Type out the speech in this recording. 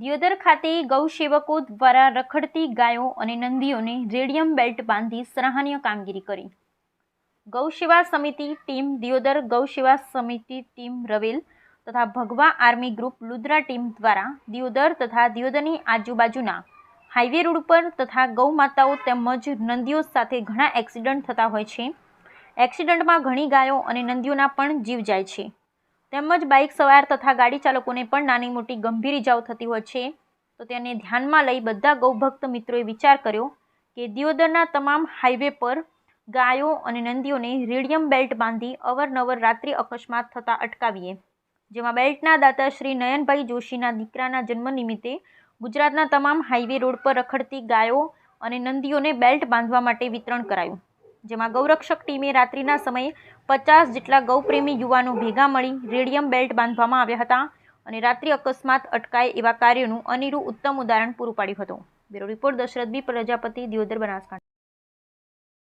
દિયોદર ખાતે ગૌસેવકો દ્વારા રખડતી ગાયો અને નંદીઓને રેડિયમ બેલ્ટ બાંધી સરાહનીય કામગીરી કરી. ગૌસેવા સમિતિ ટીમ દિયોદર ગૌસેવા સમિતિ ટીમ રવેલ તથા ભગવા આર્મી ગ્રુપ લુદ્રા ટીમ દ્વારા દિયોદર તથા દિયોદરની આજુબાજુના હાઈવે રોડ ઉપર તથા ગૌ માતાઓ તેમજ નંદીઓ સાથે ઘણા એક્સિડન્ટ થતા હોય છે. એક્સિડન્ટમાં ઘણી ગાયો અને નંદીઓના પણ જીવ જાય છે. તેમજ બાઇક સવાર તથા ગાડી ચાલકોને પણ નાની મોટી ગંભીર ઇજાઓ થતી હોય છે. તો તેને ધ્યાનમાં લઈ બધા ગૌભક્ત મિત્રોએ વિચાર કર્યો કે દિયોદરના તમામ હાઈવે પર ગાયો અને નંદીઓને રેડિયમ બેલ્ટ બાંધી અવરનવર રાત્રિ અકસ્માત થતાં અટકાવીએ. જેમાં બેલ્ટના દાતા શ્રી નયનભાઈ જોશીના દીકરાના જન્મ નિમિત્તે ગુજરાતના તમામ હાઈવે રોડ પર રખડતી ગાયો અને નંદીઓને બેલ્ટ બાંધવા માટે વિતરણ કરાયું. જેમાં ગૌરક્ષક ટીમે રાત્રિના સમયે પચાસ જેટલા ગૌપ્રેમી યુવાનો ભેગા મળી રેડિયમ બેલ્ટ બાંધવામાં આવ્યા હતા અને રાત્રિ અકસ્માત અટકાય એવા કાર્યનું અનેરું ઉત્તમ ઉદાહરણ પૂરું પાડ્યું હતું. Bureau report Dasharath B, Prajapati, Deodar Banaskantha.